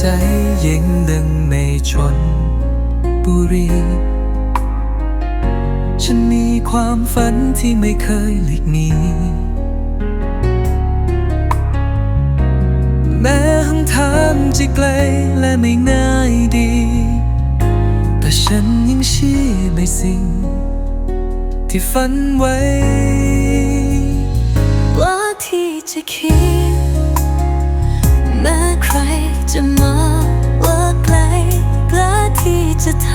ใจย็นดังในชนบุรี ฉันมีความฝันที่ไม่เคยหลีกหนีแม้หนทางจะไกลและไม่ง่ายดี แต่ฉันยังเชื่อในสิ่ง ที่ฝันไว้กล้าที่จะคิดแม้ใคร จะมาว่าไกลกล้าที่จะท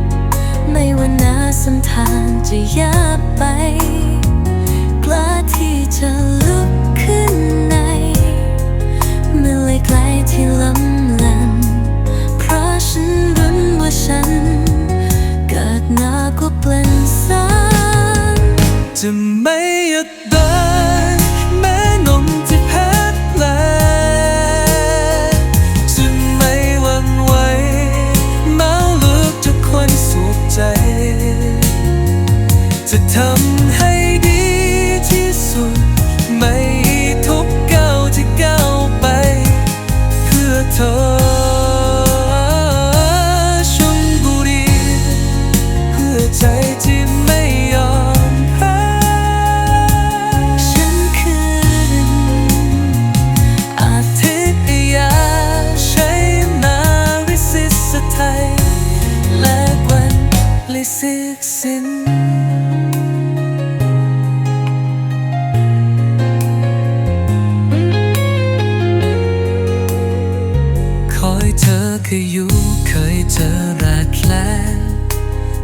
ำไม่ว่านาสันทางจะยากไป กล้าที่จะลุกขึ้นในเมื่อเลยไกลที่ล้ำลันเพราะฉันรู้ว่าฉัน เกิดหน้าก็เปลี่ยนสายจะไม่หยุดเดิน ชลบุรีเพื่อใจที่ไม่ยอมแพ้ฉันคืออาทิตยาใช้นาริสิสไทยและวันลิสิกสิน เคยอยู่เคยเจอรักแคล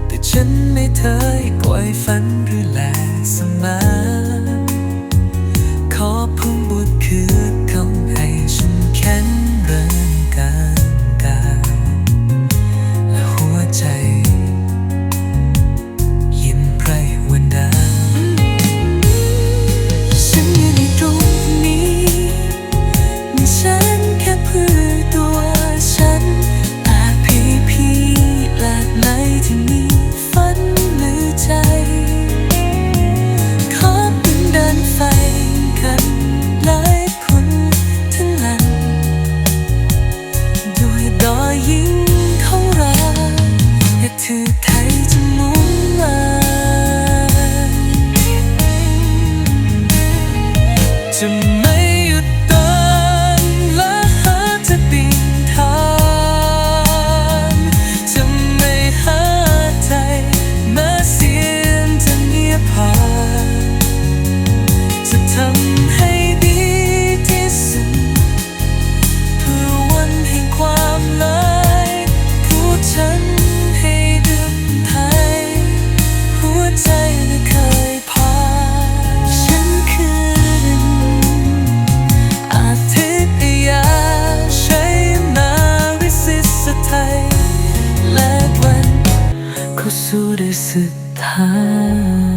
แต่ฉันไม่เคยปล่อยฝันหรือแลเสมอ จะ ยแล